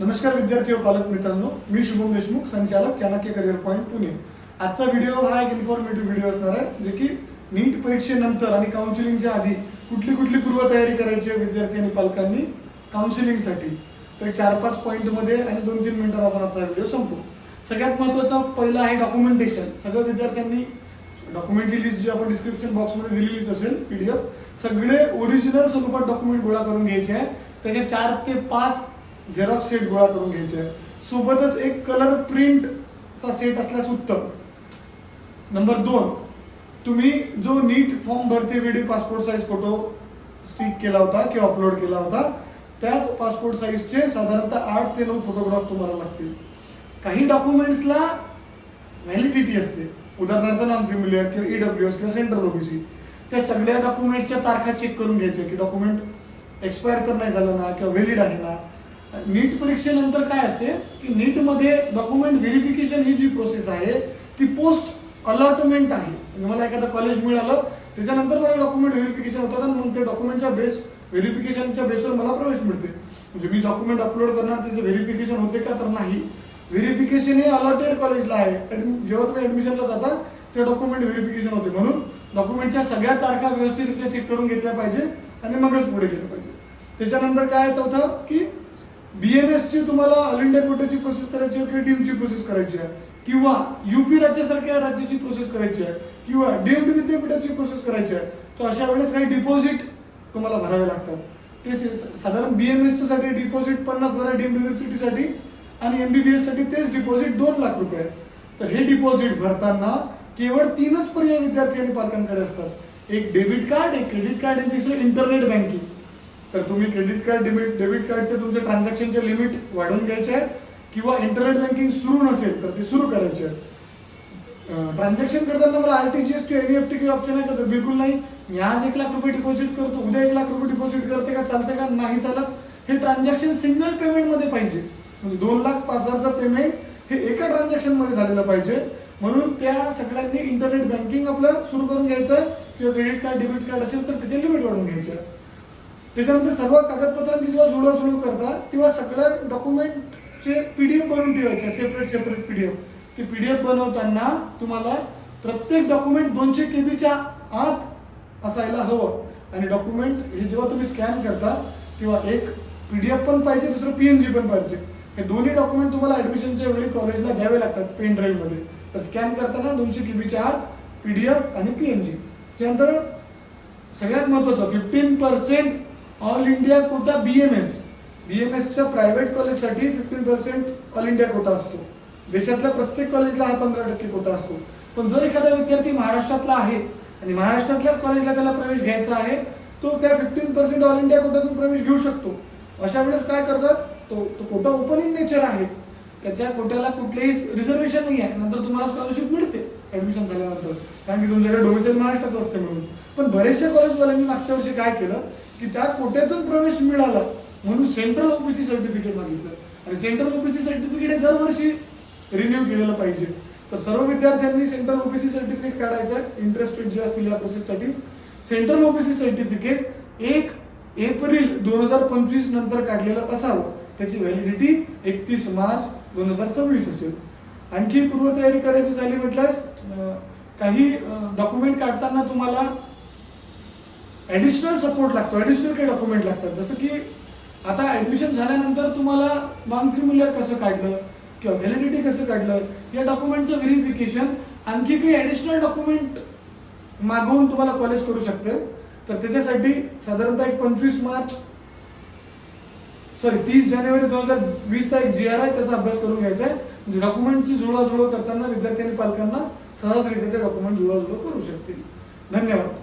नमस्कार विद्यार्थी व पालक मित्रांनो मी शुभम देशमुख संचालक चाणक्य करिअर पॉईंट पुणे. आजचा व्हिडिओ हा एक इन्फॉर्मेटिव्ह व्हिडिओ असणार आहे जे की नीट परीक्षेनंतर आणि काउन्सिलिंगच्या आधी कुठली कुठली पूर्वतयारी करायची आहे विद्यार्थी आणि पालकांनी काउन्सिलिंगसाठी तर चार पाच पॉईंटमध्ये आणि दोन तीन मिनिटात आपण आजचा व्हिडिओ संपू सगळ्यात महत्त्वाचा पहिलं आहे डॉक्युमेंटेशन सगळ्या विद्यार्थ्यांनी डॉक्युमेंटची लिस्ट जी आपण डिस्क्रिप्शन बॉक्समध्ये दिलेलीच असेल पीडीएफ सगळे ओरिजिनल स्वरूपात डॉक्युमेंट गोळा करून घ्यायचे आहे. त्याचे चार ते पाच झेरॉक्स सेट गोळा करून घ्यायचे. आहे सोबतच एक कलर प्रिंटचा सेट असल्यास उत्तम. नंबर दोन तुम्ही जो नीट फॉर्म भरते वेळी पासपोर्ट साईज फोटो स्टिक केला होता किंवा अपलोड केला होता त्याच पासपोर्ट साईजचे साधारणतः आठ ते नऊ फोटोग्राफ तुम्हाला लागतील. काही डॉक्युमेंट्सला व्हॅलिडिटी असते. उदाहरणार्थ नॉन क्रिमिलियर किंवा ईडब्ल्यू एस किंवा सेंट्रल ओबीसी त्या सगळ्या डॉक्युमेंटच्या तारखा चेक करून घ्यायच्या की डॉक्युमेंट एक्सपायर तर नाही झालं ना किंवा व्हॅलिड आहे ना. नीट परीक्षेनंतर काय असते की नीटमध्ये डॉक्युमेंट व्हेरिफिकेशन ही जी प्रोसेस आहे ती पोस्ट अलॉटमेंट आहे. म्हणजे मला एखादं कॉलेज मिळालं त्याच्यानंतर मला डॉक्युमेंट व्हेरिफिकेशन होतात आणि मग ते डॉक्युमेंटच्या बेस व्हेरिफिकेशनच्या बेसवर मला प्रवेश मिळते. म्हणजे मी डॉक्युमेंट अपलोड करणार त्याचं व्हेरिफिकेशन होते का तर नाही. व्हेरिफिकेशन हे अलॉटेड कॉलेजला आहे. जेव्हा तुम्ही ऍडमिशनला जाता ते डॉक्युमेंट व्हेरिफिकेशन होते. म्हणून डॉक्युमेंटच्या सगळ्या तारखा व्यवस्थितरित्या चेक करून घेतल्या पाहिजे आणि मगच पुढे गेलं पाहिजे. त्याच्यानंतर काय चौथं? की बीएमएस ची तुम्हाला ऑल इंडिया कोट्याची प्रोसेस करायची आहे किंवा डीमची प्रोसेस करायची आहे? किंवा युपी राज्यासारख्या राज्याची प्रोसेस करायची आहे? किंवा डीएमडी विद्यापीठाची प्रोसेस करायची आहे? तर अशा वेळेस काही डिपॉझिट तुम्हाला भरावे लागतात. ते साधारण बीएमएससाठी डिपॉझिट पन्नास हजार डीम्ड युनिव्हर्सिटीसाठी आणि एमबीबीएससाठी तेच डिपॉझिट दोन लाख रुपये. तर हे डिपॉझिट भरताना केवळ तीनच पर्याय विद्यार्थी आणि पालकांकडे असतात. एक डेबिट कार्ड एक क्रेडिट कार्ड आणि तिसरं इंटरनेट बँकिंग तर तुम्ही क्रेडिट कार्ड डेबिट डेबिट कार्डचे तुमचे ट्रान्झॅक्शनचे लिमिट वाढवून घ्यायचे आहे किंवा इंटरनेट बँकिंग सुरू नसेल तर ते सुरू करायचे. ट्रान्झॅक्शन करताना मला आरटीजीएस किंवा एनईएफटी काही ऑप्शन आहे का? तर बिलकुल नाही. मी आज एक लाख रुपये डिपॉझिट करतो उद्या एक लाख रुपये डिपॉझिट करते का चालते का? नाही चालत. हे ट्रान्झॅक्शन सिंगल पेमेंटमध्ये पाहिजे. म्हणजे दोन लाख पाच हजारचं पेमेंट हे एका ट्रान्झॅक्शनमध्ये झालेलं पाहिजे. म्हणून त्या सगळ्यांनी इंटरनेट बँकिंग आपलं सुरू करून घ्यायचं. आहे किंवा क्रेडिट कार्ड डेबिट कार्ड असेल तर त्याचे लिमिट वाढवून घ्यायचं. आहे. त्याच्यानंतर सर्व कागदपत्रांची जेव्हा जुळवाजुळव करता तेव्हा सगळ्या डॉक्युमेंटचे पीडीएफ बनवून ठेवायचे सेपरेट सेपरेट पीडीएफ ते पीडीएफ बनवताना तुम्हाला प्रत्येक डॉक्युमेंट दोनशे केबीच्या आत असायला हवं. आणि डॉक्युमेंट हे जेव्हा तुम्ही स्कॅन करता तेव्हा एक पीडीएफ पण पाहिजे दुसरं पीएनजी पण पाहिजे. हे दोन्ही डॉक्युमेंट तुम्हाला ऍडमिशनच्या वेळी कॉलेजला द्यावे लागतात पेन ड्राईव्हमध्ये तर स्कॅन करताना दोनशे केबीच्या आत पीडीएफ आणि पीएनजी त्यानंतर सगळ्यात महत्त्वाचं fifteen percent all India quota BMS बीएमएसच्या private कॉलेजसाठी fifteen percent all India quota असतो. देशातल्या प्रत्येक कॉलेजला हा पंधरा टक्के कोटा असतो. पण जर एखादा विद्यार्थी महाराष्ट्रातला आहे आणि महाराष्ट्रातल्याच कॉलेजला त्याला प्रवेश घ्यायचा आहे तो त्या फिफ्टीन पर्सेंट ऑल इंडिया कोटातून प्रवेश घेऊ शकतो. अशा वेळेस काय करतात? तो तो कोटा ओपन इन नेचर आहे. त्याच्या कोट्याला कुठलेही रिझर्वेशन नाही आहे नंतर तुम्हाला स्कॉलरशिप मिळते ऍडमिशन झाल्यानंतर. कारण की तुमच्याकडे डोमिसाईल महाराष्ट्राचं असते म्हणून. पण बरेचशा कॉलेजवाल्यांनी मागच्या वर्षी काय केलं? की त्या कोट्यातून प्रवेश मिळाला म्हणून सेंट्रल ओबीसी सर्टिफिकेट मागितलं. आणि सेंट्रल ओबीसी सर्टिफिकेट हे दरवर्षी रिन्यू केलेलं पाहिजे. तर सर्व विद्यार्थ्यांनी सेंट्रल ओबीसी सर्टिफिकेट काढायचं इंटरेस्टेड जे असतील या प्रोसेससाठी सेंट्रल ओबीसी सर्टिफिकेट एक एप्रिल दोन हजार पंचवीस नंतर काढलेलं असावं. त्याची व्हॅलिडिटी एकतीस मार्च दोन हजार सव्वीस असेल. आणखी पूर्वतयारी करायची झाली म्हटल्यास काही डॉक्युमेंट काढताना तुम्हाला ॲडिशनल सपोर्ट लागतो ॲडिशनल काही डॉक्युमेंट लागतात. जसं की आता ऍडमिशन झाल्यानंतर तुम्हाला नॉन क्रिमिलियर कसं काढलं किंवा व्हॅलिडिटी कसं काढलं या डॉक्युमेंटचं व्हेरिफिकेशन आणखी काही ॲडिशनल डॉक्युमेंट मागवून तुम्हाला कॉलेज करू शकते. तर त्याच्यासाठी साधारणतः एक पंचवीस मार्च सॉरी तीस जानेवारी दोन हजार वीसचा एक जी आर आहे त्याचा अभ्यास करून घ्यायचा आहे. म्हणजे डॉक्युमेंटची जुळवाजुळव करताना विद्यार्थी आणि पालकांना सहजरित्या ते डॉक्युमेंट जुळवाजुळव करू शकतील. धन्यवाद.